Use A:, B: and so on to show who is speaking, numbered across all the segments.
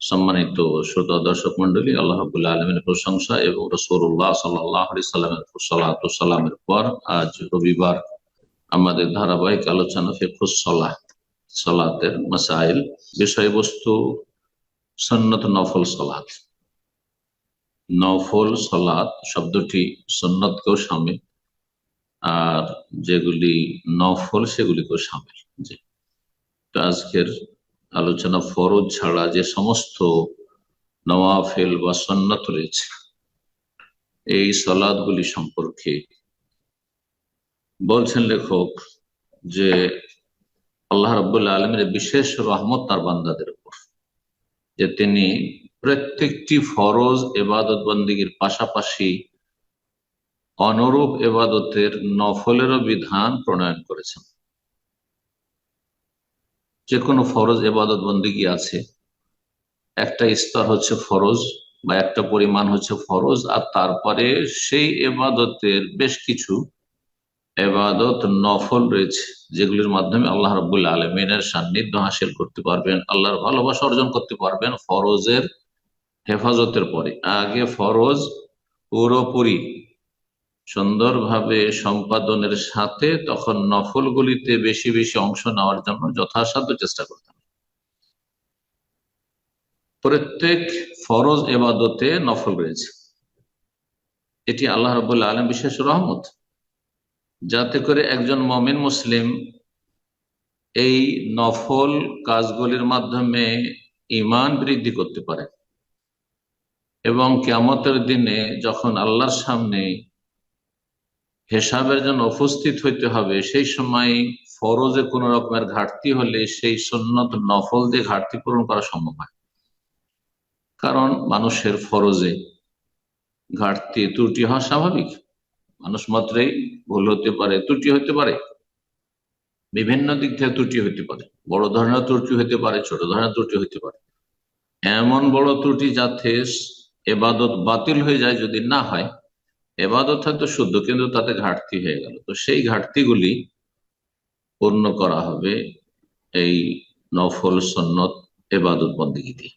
A: সম্মানিত শ্রোতা দর্শক মন্ডলী আল্লাহ আলমের প্রশংসা এবং রসুল্লাহ সাল্লাহ সাল্লামের পর আজ রবিবার আমাদের ধারাবাহিক আলোচনা ফেকুস সলাহ, সলাতের মাসাইল, বিষয়বস্তু সন্নত নফল সলাত। নফল সলাত শব্দটি সন্ন্যতকেও সামিল, আর যেগুলি নফল সেগুলিকেও সামিল। জি আজকের আলোচনা ফরজ ছাড়া যে সমস্ত নওয়াফেল বা সন্ন্যত রয়েছে, এই সলাদগুলি সম্পর্কে বলছেন লেখক যে আল্লাহ রবুল্লা আলমের বিশেষ রহমত তার বান্দাদের উপর, যে তিনি প্রত্যেকটি ফরজ এবাদত বন্দীগীর পাশাপাশি অনুরূপ এবাদতের নফলেরও বিধান প্রণয়ন করেছেন। যে কোনো ফরজ এবাদত বন্দিগি আছে। একটা স্তর হচ্ছে ফরজ বা একটা পরিমাণ হচ্ছে ফরজ, আর তারপরে সেই এবাদতের বেশ কিছু এবাদত নফল রয়েছে, যেগুলির মাধ্যমে আল্লাহ রবুল্লা আলমিনের সান্নিধ্য হাসিল করতে পারবেন, আল্লাহর ভালোবাসা অর্জন করতে পারবেন ফরজের হেফাজতের পরে। আগে ফরজ পুরোপুরি সুন্দরভাবে সম্পাদনের সাথে তখন নফলগুলিতে বেশি বেশি অংশ নেওয়ার জন্য যথাসাধ্য চেষ্টা করতে হবে। প্রত্যেক ফরজ এবাদতে নফল রয়েছে। এটি আল্লাহ রবুল্লা আলম বিশেষ রহমত। যাতে করে একজন মমিন মুসলিম এই নফল কাজগুলির মাধ্যমে ইমান বৃদ্ধি করতে পারে এবং কেমতের দিনে যখন আল্লাহর সামনে হেসাবের জন্য উপস্থিত হইতে হবে। সেই সময় ফরজে কোন রকমের ঘাটতি হলে সেই সন্ন্যত নফল দিয়ে ঘাটতি পূরণ করা সম্ভব হয়। কারণ মানুষের ফরজে ঘাটতি ত্রুটি হওয়া স্বাভাবিক। মানুষ মাত্রেই ভুল হতে পারে, ত্রুটি হতে পারে। বিভিন্ন দিক থেকে ত্রুটি হতে পারে। বড় ধরনের ত্রুটি হতে পারে, ছোট ধরনের ত্রুটি হতে পারে। এমন বড় ত্রুটি যাতে এবাদত বাতিল হয়ে যায় যদি না হয় এবাদত হয়তো শুদ্ধ, কিন্তু তাতে ঘাটতি হয়ে গেল। তো সেই ঘাটতিগুলি পূর্ণ করা হবে এই নফল, সন্নত, এবাদত দিয়ে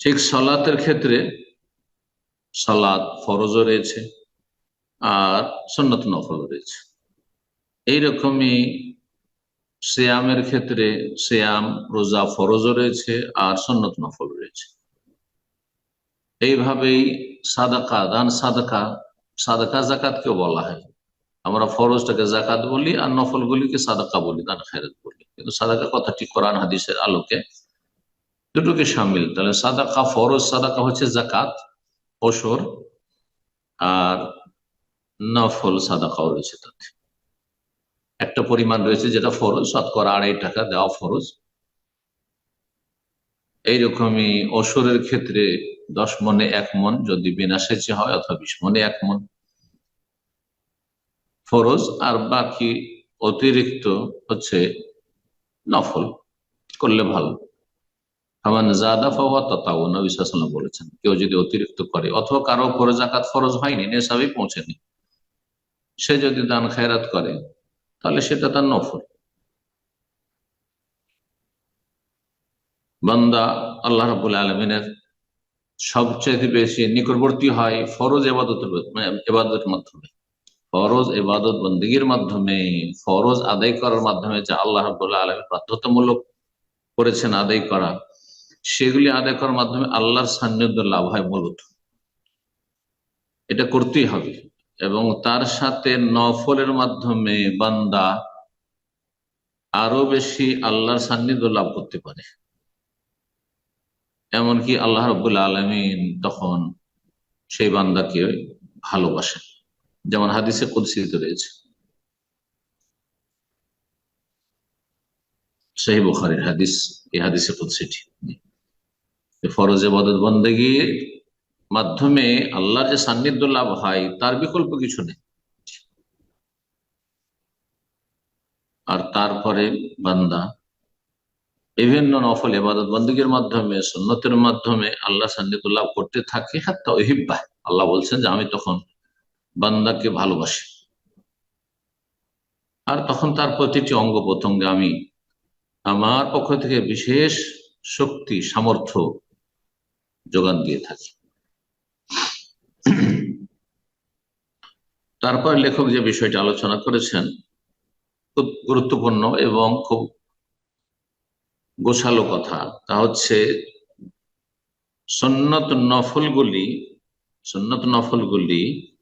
A: ঠিক সালাতের ক্ষেত্রে সালাদ ফরজও রয়েছে আর সন্নত নফল রয়েছে। এইরকমই শ্যামের ক্ষেত্রে শ্যাম রোজা ফরজও রয়েছে আর সন্নত নফল রয়েছে। এইভাবেই সাদাকা, দান সাদাকা সাদাকা জাকাতকেও বলা হয়। আমরা ফরজটাকে জাকাত বলি আর নফলগুলিকে সাদাকা বলি, দান খেরাত বলি। কিন্তু সাদাকা কথাটি কোরআন হাদিসের আলোকে দুটোকে সামিল। তাহলে সাদাকা ফরজ, সাদাকা হচ্ছে জাকাত, ওসর আর নফল, সাদাকাও রয়েছে তাতে। একটা পরিমাণ রয়েছে যেটা ফরজ, শতকরা আড়াই টাকা দেওয়া ফরজ। এইরকমই অসুরের ক্ষেত্রে দশ মনে এক মন, যদি বিনা সেচে হয় অথবা বিশ মনে এক মন। ফরজ, আর বাকি অতিরিক্ত হচ্ছে নফল, করলে ভালো। আমার জাদা ফাওয়া ততাও নবী বলেছেন, কেউ যদি অতিরিক্ত করে, অথবা কারও ফরজ জাকাত ফরজ হয়নি নেশাবি পৌঁছেনি, সে যদি দান খায়রাত করে, তাহলে সেটা তার নফল। বান্দা আল্লাহ রাবুল আলমিনের সবচেয়ে বেশি নিকটবর্তী হয় ফরজ এবাদতের এবাদতের মাধ্যমে। ফরজ এবাদত বন্দীগীর মাধ্যমে, ফরজ আদায় করার মাধ্যমে যা আল্লাহ রাবুল্লাহ আলমী বাধ্যতামূলক করেছেন আদায় করা, সেগুলি আদায় করার মাধ্যমে আল্লাহর সান্নিধ্য লাভ হয় মূলত। এটা করতেই হবে এবং তার সাথে নফলের মাধ্যমে বান্দা আরও বেশি আল্লাহর সান্নিধ্য লাভ করতে পারে। এমনকি আল্লাহ রবুল্লা আলমিন তখন সেই বান্দাকে ভালোবাসেন। যেমন হাদিসে কুদ্সিত রয়েছে। সেই বুখারির হাদিস, এই হাদিসে কুদ্সিটি। ফরজ এবাদত বন্দেগীর মাধ্যমে আল্লাহর যে সান্নিধ্য লাভ হয়, তার বিকল্প কিছু নেই। আর তারপরে বান্দা বিভিন্ন নফল এবাদত বন্দীগীর মাধ্যমে সন্ন্যতের মাধ্যমে আল্লাহ সান্নিধ্য লাভ করতে থাকে, হাত্তা ওহিব্বা আল্লাহ বলছেন যে, আমি তখন বান্দাকে ভালোবাসি। আর তখন তার প্রতিটি অঙ্গ প্রত্যঙ্গে আমি আমার পক্ষ থেকে বিশেষ শক্তি, সামর্থ্য যোগান দিয়ে থাকি। তারপর লেখক যে বিষয়টি আলোচনা করেছেন, খুব গুরুত্বপূর্ণ এবং খুব গোছালো কথা, তা হচ্ছে সন্ন্যত নফলগুলি সন্ন্যত নফলগুলি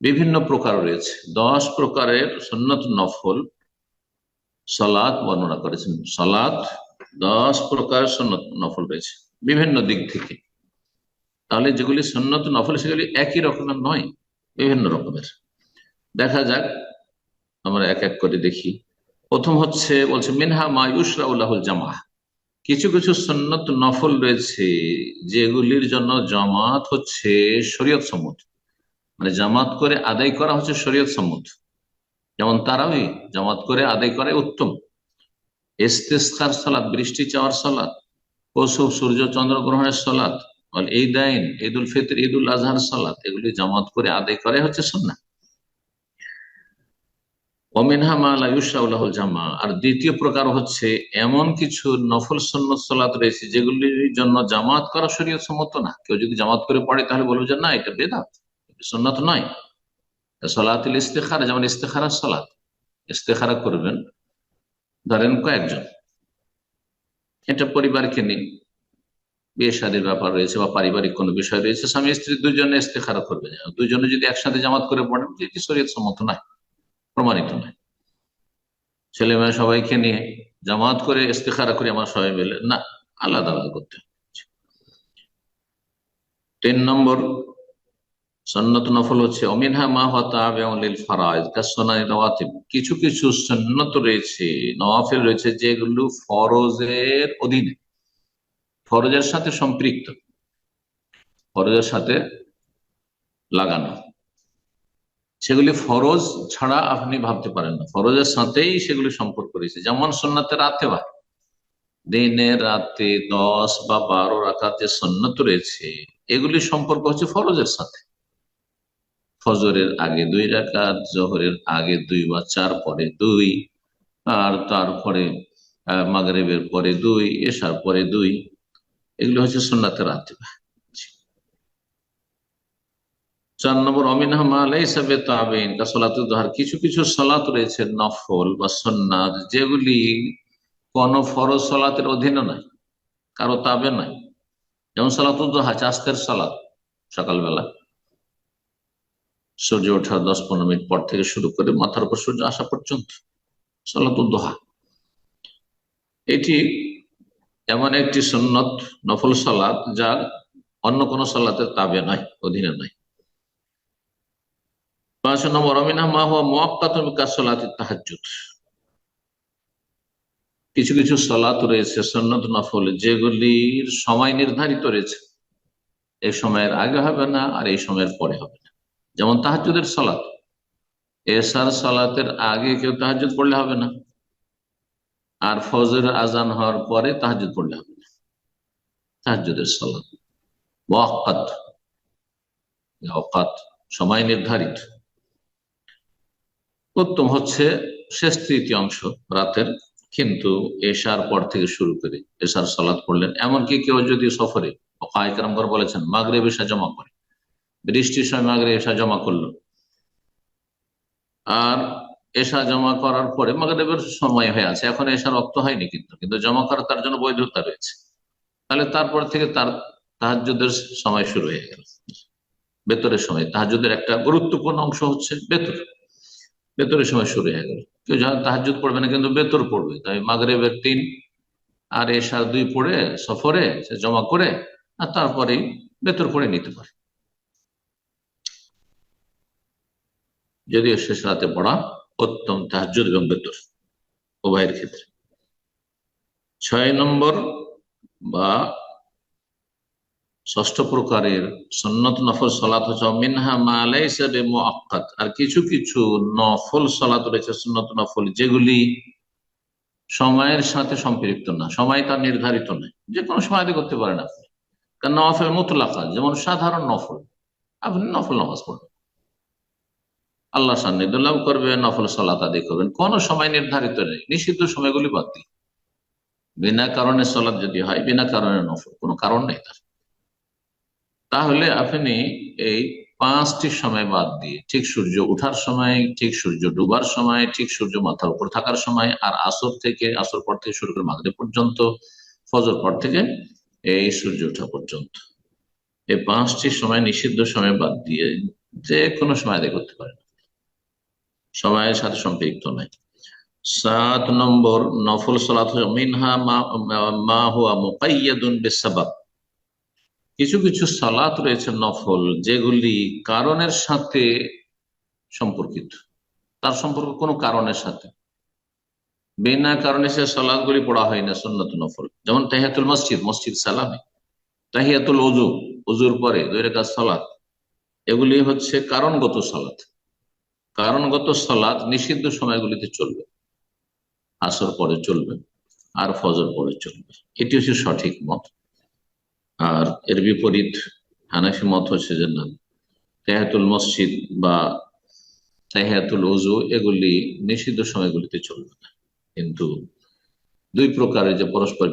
A: বিভিন্ন প্রকার রয়েছে। দশ প্রকারের সন্ন্যত নফল সলাৎ বর্ণনা করেছেন। সলাৎ, দশ প্রকার সন্ন্যত নফল রয়েছে বিভিন্ন দিক থেকে। তাহলে যেগুলি সন্ন্যত নফল, সেগুলি একই রকমের নয়, বিভিন্ন রকমের। দেখা যাক, আমরা এক এক করে দেখি। প্রথম হচ্ছে, বলছে, মিনহা মায়ুসরাউল্লাহুল জামা কিছু কিছু সন্ন্যত নফল রয়েছে, যেগুলির জন্য জামাত হচ্ছে শরীয়ত সম্মত। মানে জামাত করে আদায় করা হচ্ছে শরীয়ত সম্মত। যেমন তারাবি, জামাত করে আদায় করে উত্তম। ইস্তেস্কার সালাদ বৃষ্টি চাওয়ার সালাদ কৌশব সূর্য, চন্দ্র গ্রহণের সালাদ এই দাইন ঈদ উল ফিতর ঈদ উল আজহার সালাদ এগুলি জামাত করে আদায় করে হচ্ছে সন্না অমিনহা মালা জামা। আর দ্বিতীয় প্রকার হচ্ছে এমন কিছু নফল সন্ন্যত সালাত রয়েছে যেগুলির জন্য জামাত করা শরীয়ত সম্মত না। কেউ যদি জামাত করে পড়ে তাহলে বলব যে না, এটা বেদাত সন্ন্যত নয়। সলাতুল ইস্তেখারা, যেমন ইস্তেখারা সলাত। ইস্তেখারা করবেন, ধরেন কয়েকজন। এটা পরিবারকে নিয়ে বিয়ে শাদীর ব্যাপার রয়েছে বা পারিবারিক কোনো বিষয় রয়েছে, স্বামী স্ত্রী দুজনে ইস্তেখারা করবে দুজনে যদি একসাথে জামাত করে পড়েন, এটি শরীয়ত সম্মত নয়। প্রমাণিত নয়। ছেলে মেয়ে সবাইকে নিয়ে জামাত করে ইস্তেখারা করে আমার সবাই মিলে, না, আলাদা আলাদা করতে তিন নম্বর, সন্নত নফল হচ্ছে, অমিনহা মা হতাবিল ফারাজ কিছু কিছু সন্নত রয়েছে, নওয়াফেল রয়েছে, যেগুলো ফরজের অধীনে। ফরজের সাথে সম্পৃক্ত। ফরজের সাথে লাগানো। সেগুলি ফরজ ছাড়া আপনি ভাবতে পারেন না। ফরজের সাথেই সেগুলি সম্পর্ক রয়েছে। যেমন সন্ন্যতে রাতে বা দিনে রাতে দশ বা বারো রাখার যে সন্ন্যত রয়েছে, এগুলি সম্পর্ক হচ্ছে ফরজের সাথে। ফজরের আগে দুই রাকাত, জহরের আগে দুই বা চার, পরে দুই, আর তারপরে মাগরেবের পরে দুই এসার পরে দুই। এগুলো হচ্ছে সোনাতে রাতে চার নম্বর অমিনহামালাইসাবের কিছু কিছু সলাত রয়েছে, নফল বা সন্ন্যাত যেগুলি কোন ফরজ সলাতের অধীনে নাই কারও তাবে নাই যেমন সালাতুদ্দোহা চাস্তের সালাত সকালবেলা। সূর্য ওঠার দশ পনেরো মিনিট পর থেকে শুরু করে মাথার উপর সূর্য আসা পর্যন্ত সালাতুদ্দোহা এটি এমন একটি সন্ন্যত নফল সালাত যা অন্য কোন সালাতের তাবে নয়, অধীনে নয়। পাঁচ নম্বর অমিনা, মা হওয়া মোয়াক্কাতমিকা সলাত তাহাজুদ কিছু কিছু সলাত রয়েছে সন্ন্যত নফল, যেগুলির সময় নির্ধারিত রয়েছে। এই সময়ের আগে হবে না, আর এই সময়ের পরে হবে না। যেমন তাহাজুদের সলাত। এসার সলাতের আগে কেউ তাহাজুদ পড়লে হবে না। আর ফজর আজান হওয়ার পরে তাহাজুদ পড়লে হবে না। তাহাজুদের সলাত। ওয়াক্কাত সময় নির্ধারিত। উত্তম হচ্ছে শেষ তৃতীয় অংশ রাতের। কিন্তু এশার পর থেকে শুরু করে এশার সলাদ পড়লেন। এমনকি কেউ যদি সফরে কায়করাম বলেছেন মাগরে এসা জমা করে। বৃষ্টির সময় মাগরে এসা জমা করল। আর এসা জমা করার পরে মাগরেবের সময় হয়ে আছে। এখন এসার রক্ত হয়নি কিন্তু কিন্তু জমা করা তার জন্য বৈধতা রয়েছে। তাহলে তারপর থেকে তার তাহাজুদের সময় শুরু হয়ে গেল। বেতরের সময় তাহাজুদের একটা গুরুত্বপূর্ণ অংশ হচ্ছে বেতর বেতরের সময় শুরু হয়ে গেল। কেউ তাহাজুদ পড়বে না, কিন্তু বেতর পড়বে। তাই মাগরেবের তিন আর এসা দুই পড়ে, সফরে, সে জমা করে, আর তারপরেই বেতর পড়ে নিতে পারে। যদিও শেষ রাতে পড়া উত্তম তাহাজুদ এবং বেতর উভয়ের ক্ষেত্রে। ছয় নম্বর বা ষষ্ঠ প্রকারের সন্নত নফল সলাত হচ্ছে, মিনহা মালাই হিসাবে মোয়াক্কাত আর কিছু কিছু নফল সলাত রয়েছে, সন্নত নফল, যেগুলি সময়ের সাথে সম্পৃক্ত না, সময় তার নির্ধারিত নয় যে কোনো সময় করতে পারেন আপনি। কারণ নফল মুতলাকা, যেমন সাধারণ নফল, আপনি নফল নামাজ পড়বেন। আল্লাহ সান্নিধ্য লাভ করবেন, নফল সলাত আদি করবেন, কোনো সময় নির্ধারিত নেই, নিষিদ্ধ সময়গুলি বাদ দিন। বিনা কারণে সলাৎ যদি হয়, বিনা কারণে নফল, কোনো কারণ নেই তার। তাহলে আপনি এই পাঁচটি সময় বাদ দিয়ে, ঠিক সূর্য ওঠার সময়, ঠিক সূর্য ডুবার সময়, ঠিক সূর্য মাথার উপর থাকার সময় আর আসর থেকে, আসর পর থেকে শুরু করে মাগরে পর্যন্ত, ফজর পর থেকে এই সূর্য ওঠা পর্যন্ত। এই পাঁচটি সময় নিষিদ্ধ সময় বাদ দিয়ে যে কোনো সময় আদায় করতে পারেন। সময়ের সাথে সম্পৃক্ত নয়। সাত নম্বর, নফল সালাত মিনহা মা হুয়া মুকাইয়াদুন বিসাবাব কিছু কিছু সালাত রয়েছে নফল, যেগুলি কারণের সাথে সম্পর্কিত। তার সম্পর্ক কোনো কারণের সাথে। বিনা কারণে সে সালাদ গুলি পড়া হয় না সন্ন্যত নফল। যেমন তাহিয়াতুল মসজিদ মসজিদ সালামে। তাহিয়াতুল অজু অজুর পরে দুই রেখা সালাত। এগুলি হচ্ছে কারণগত সালাত। কারণগত সালাত নিষিদ্ধ সময়গুলিতে চলবে। আসর পরে চলবে, আর ফজর পরে চলবে। এটি হচ্ছে সঠিক মত। আর এর বিপরীত হানাফি মত হচ্ছে যে না তেহাতুল মসজিদ বা তেহাতুল উজু এগুলি নিষিদ্ধ সময়গুলিতে চলবে না। কিন্তু দুই প্রকারের যে পরস্পর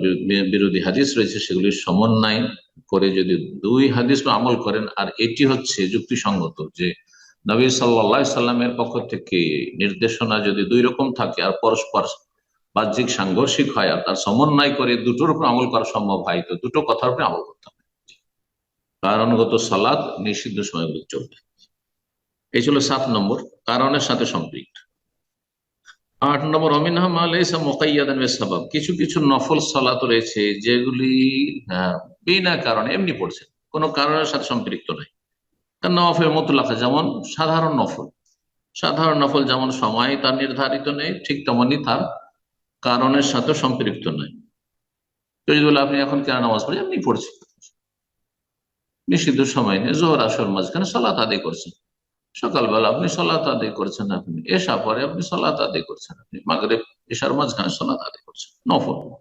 A: বিরোধী হাদিস রয়েছে সেগুলির সমন্বয় করে যদি দুই হাদিস আমল করেন, আর এটি হচ্ছে যুক্তিসঙ্গত যে নবী সাল্লা সাল্লামের পক্ষ থেকে নির্দেশনা যদি দুই রকম থাকে, আর পরস্পর বাহ্যিক সাংঘর্ষিক হয় আর তার সমন্বয় করে দুটোর উপর আমল করা সম্ভব হয়, তো দুটো কথার উপরে আমল করতে হবে। কারণগত সালাদ নিষিদ্ধ সময়গুলো চলবে এই ছিল সাত নম্বর, কারণের সাথে সম্পৃক্ত। আট নম্বর সাবাব। কিছু কিছু নফল সালাত রয়েছে যেগুলি বিনা কারণে এমনি পড়ছে, কোনো কারণের সাথে সম্পৃক্ত নয় নফল মতুল্লাহ যেমন সাধারণ নফল। সাধারণ নফল যেমন সময় তার নির্ধারিত নেই, ঠিক তেমনই তার কারণের সাথে সম্পৃক্ত নয়। তো যদি বলে, আপনি এখন কেন নামাজ পড়ি এমনি পড়ছি নিষিদ্ধ সময় নেই। জোহর, আসর মাঝখানে সলাত আদায় করছেন। সকালবেলা আপনি সলাত আদায় করছেন আপনি। এসা পরে আপনি সলাত আদায় করছেন আপনি। মাগরে এসার মাঝখানে সলাত আদায় করছেন। নফল।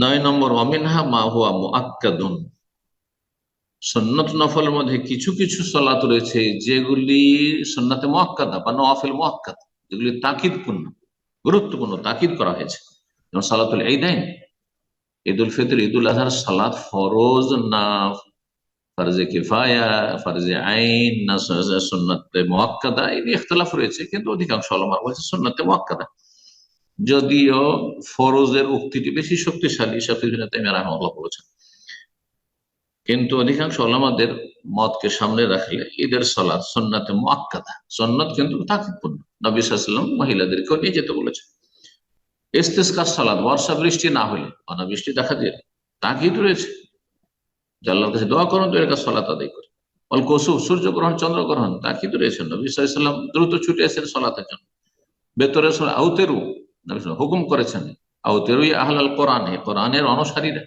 A: নয় নম্বর অমিনহা মা হুয়া মুআক্কাদুন। সন্নত নফলের মধ্যে কিছু কিছু সলাত রয়েছে, যেগুলি সন্নাতে মোয়াক্কাদা বা নফেল মোয়াক্কাদ, যেগুলি তাকিদপূর্ণ, গুরুত্বপূর্ণ তাকিদ করা হয়েছে। যেমন সালাতুল এই দেন ঈদ উল ফিতর ঈদ উল আজহার সালাত ফরজ না ফারজে কিফায়া, ফারজে আইন, না সন্ন্যতে মোয়াক্কাদা, এই নিয়ে ইখতলাফ রয়েছে, কিন্তু অধিকাংশ আলমার বলছে সন্ন্যতে মোয়াক্কাদা। যদিও ফরজের উক্তিটি বেশি শক্তিশালী শাফিজ রহমাল্লাহ বলেছেন। কিন্তু অধিকাংশ আলামাদের মতকে সামনে রাখলে ঈদের সলাদ সন্ন্যতে মোয়াক্কাদা সন্ন্যত কিন্তু তাকিদপূর্ণ নবী সাল্লাম মহিলাদেরকেও নিয়ে যেতে বলেছে ইস্তেস্কার সালাদ বর্ষা বৃষ্টি না হলে, অনাবৃষ্টি দেখা যায় তাকিদ রয়েছে। আল্লাহর কাছে দোয়া করুন দুই কাজ সলাত আদায় করে। অল কসু সূর্যগ্রহণ, চন্দ্রগ্রহণ তাকিদ রয়েছে। নবী সাল্লাম দ্রুত ছুটে এসেছেন সলাতের জন্য। বেতরে আউতেরু হুকুম করেছেন আউতেরুই আহলাল কোরআন কোরআনের অনুসারীরা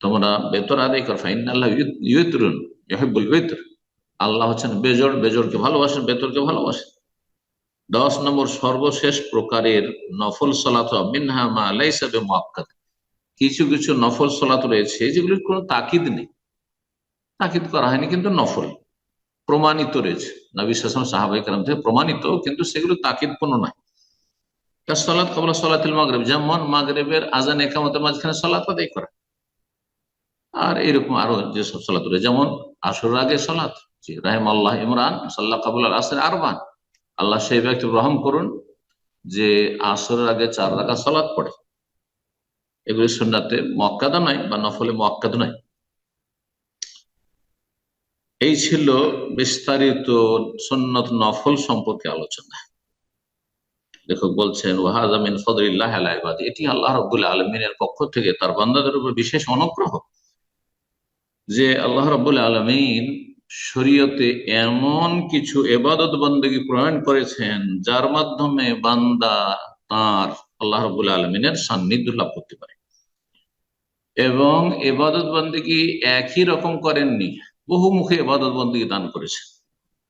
A: তোমরা বেতর আদায় কর ফাইন আল্লাহ ইউতরুন ইহেবুল বেতর আল্লাহ হচ্ছেন বেজর বেজরকে ভালোবাসেন বেতরকে ভালোবাসেন। দশ নম্বর সর্বশেষ প্রকারের নফল সলাত মিনহা মা লাইসাবে মোয়াক্কাদ কিছু কিছু নফল সলাত রয়েছে যেগুলির কোনো তাকিদ নেই। তাকিদ করা হয়নি, কিন্তু নফল প্রমাণিত রয়েছে। নবী সাসম সাহাবাই কালাম থেকে প্রমাণিত, কিন্তু সেগুলো তাকিদ নয়। সলাৎ কবলা সলাতিল মাগরেব। যেমন মাগরেবের আজান একামতের মাঝখানে সলাত আদায় করা। আর এরকম আরও যেসব সলাত রয়েছে যেমন আসর আগে সলাত রাহেম আল্লাহ ইমরান, সাল্লাহ কাবুল আসর আরবান। আল্লাহ সেই ব্যক্তি গ্রহণ করুন যে আসরের আগে চার রাখা সলাদ পড়ে। এগুলি সুন্নাতে মক্কাদা নয় বা নফলে মক্কাদ নয়। এই ছিল বিস্তারিত সন্নত নফল সম্পর্কে আলোচনা। লেখক বলছেন ওয়াহাজামিন ফদরিল্লাহ এটি আল্লাহ রবুল্লা আলমিনের পক্ষ থেকে তার বান্দাদের উপর বিশেষ অনুগ্রহ। যে আল্লাহ রবুল আলমিন শরীয়তে এমন কিছু এবাদত বন্দী প্রণয়ন করেছেন, যার মাধ্যমে বান্দা তার আল্লাহ রবুল আলমিনের সান্নিধ্য লাভ করতে পারে। এবং এবাদত বন্দীকে একই রকম করেননি বহুমুখী এবাদত বন্দী দান করেছেন।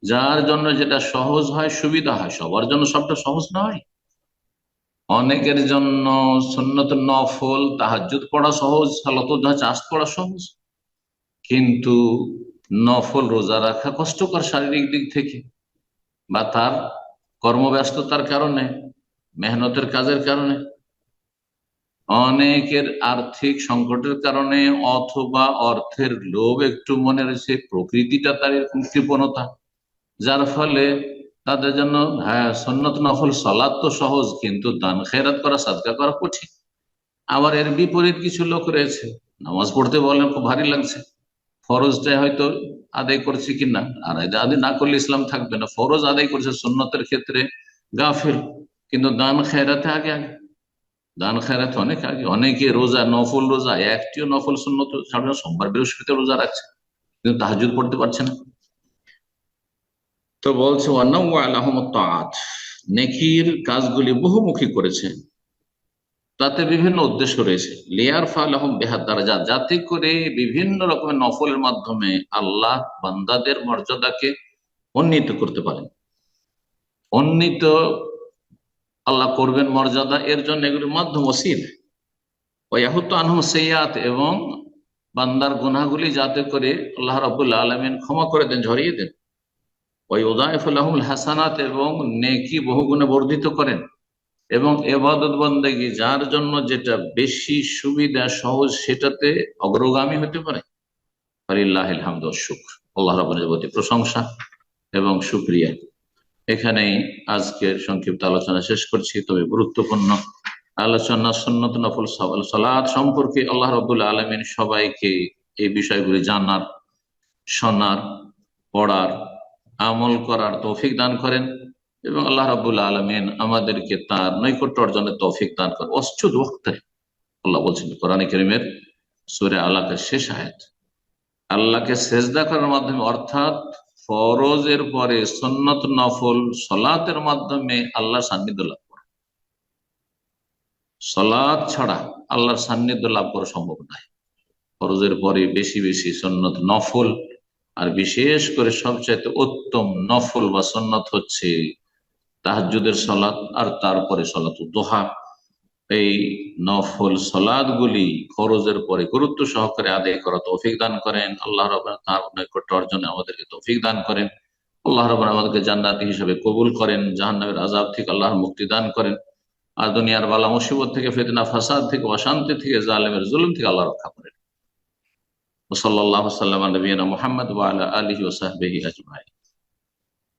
A: যার জন্য যেটা সহজ হয়, সুবিধা হয়। সবার জন্য সবটা সহজ নয়। অনেকের জন্য সুন্নত নফল তাহাজুদ পড়া সহজ সালত চাষ পড়া সহজ। কিন্তু নফল রোজা রাখা কষ্টকর শারীরিক দিক থেকে বা তার কর্মব্যস্ততার কারণে, মেহনতের কাজের কারণে, অনেকের আর্থিক সংকটের কারণে অথবা অর্থের লোভ একটু মনে রয়েছে, প্রকৃতিটা তার এরকম কৃপণতা, যার ফলে তাদের জন্য হ্যাঁ সন্ন্যত নফল সলাদ তো সহজ, কিন্তু দান খেরাত করা, সাদকা করা কঠিন। আবার এর বিপরীত কিছু লোক রয়েছে, নামাজ পড়তে বলেন খুব ভারী লাগছে। ফরজটা হয়তো আদায় করছে কিনা? আর আদায় না করলে ইসলাম থাকবে না। ফরজ আদায় করছে সন্ন্যতের ক্ষেত্রে গাফিল। কিন্তু দান খেরাতে আগে আগে। দান খেরাতে অনেক আগে। অনেকে রোজা, নফল রোজা, একটিও নফল সন্ন্যত ছাড়বে সোমবার বৃহস্পতি রোজা রাখছে। কিন্তু তাহাজুদ পড়তে পারছে না। তো বলছে আহমদ নেকির কাজগুলি বহুমুখী করেছে। তাতে বিভিন্ন উদ্দেশ্য রয়েছে। লিয়ার ফালহম বেহাদ দারাজা, যাতে করে বিভিন্ন রকমের নফলের মাধ্যমে আল্লাহ বান্দাদের মর্যাদাকে উন্নীত করতে পারেন। উন্নীত আল্লাহ করবেন মর্যাদা, এর জন্য এগুলির মাধ্যম অসিল ওয়াহুত আনহম সৈয়াত এবং বান্দার গুনাগুলি যাতে করে আল্লাহ রাবুল্লাহ আলমিন ক্ষমা করে দেন, ঝরিয়ে দেন। ওই উদায়ফুল্লাহমুল হাসানাত, এবং নেকি বহুগুণে বর্ধিত করেন। এবং এবাদত বন্দেগি, যার জন্য যেটা বেশি সুবিধা, সহজ, সেটাতে অগ্রগামী হতে পারে। আলিল্লাহামদ শুক্র। আল্লাহ রাবনের প্রতি প্রশংসা এবং সুক্রিয়া এখানেই আজকের সংক্ষিপ্ত আলোচনা শেষ করছি, তবে গুরুত্বপূর্ণ। আলোচনা সন্নত নফল সালাদ সম্পর্কে আল্লাহ রবুল্লা আলমিন সবাইকে এই বিষয়গুলি জানার, শোনার, পড়ার, আমল করার তৌফিক দান করেন। এবং আল্লাহ রাবুল্লাহ আলমিন আমাদেরকে তার নৈকট্য অর্জনের তৌফিক দান করে অচ্ছুদ ওক্তে আল্লাহ বলছেন কোরআন করিমের সুরে আল্লাহকে শেষ আয়াত, আল্লাহকে সেজদা করার মাধ্যমে অর্থাৎ ফরজের পরে সন্নত নফল সলাতের মাধ্যমে আল্লাহ সান্নিধ্য লাভ করা। সলাদ ছাড়া আল্লাহর সান্নিধ্য লাভ করা সম্ভব নয়। ফরজের পরে বেশি বেশি সন্নত নফল, আর বিশেষ করে সবচাইতে উত্তম নফল বা সন্নত হচ্ছে তাহাজুদের সলাৎ আর তারপরে সলাত দোহা এই নফল সলাদ গুলি খরচের পরে গুরুত্ব সহকারে আদায় করা তৌফিক দান করেন। আল্লাহ রবাহ তার নৈকট্য অর্জনে আমাদেরকে তৌফিক দান করেন। আল্লাহ রবাহ আমাদেরকে জান্নাতি হিসেবে কবুল করেন জাহান্নাবের আজাব থেকে আল্লাহর মুক্তি দান করেন। আর দুনিয়ার বালা মুসিবত থেকে, ফেতনা, ফাসাদ থেকে, অশান্তি থেকে, জালেমের জুলুম থেকে আল্লাহ রক্ষা করেন। ওসল্লাহ সাল্লাম নবীনা মোহাম্মদ ওয়ালা আলহি ওসাহবেহি আজমাই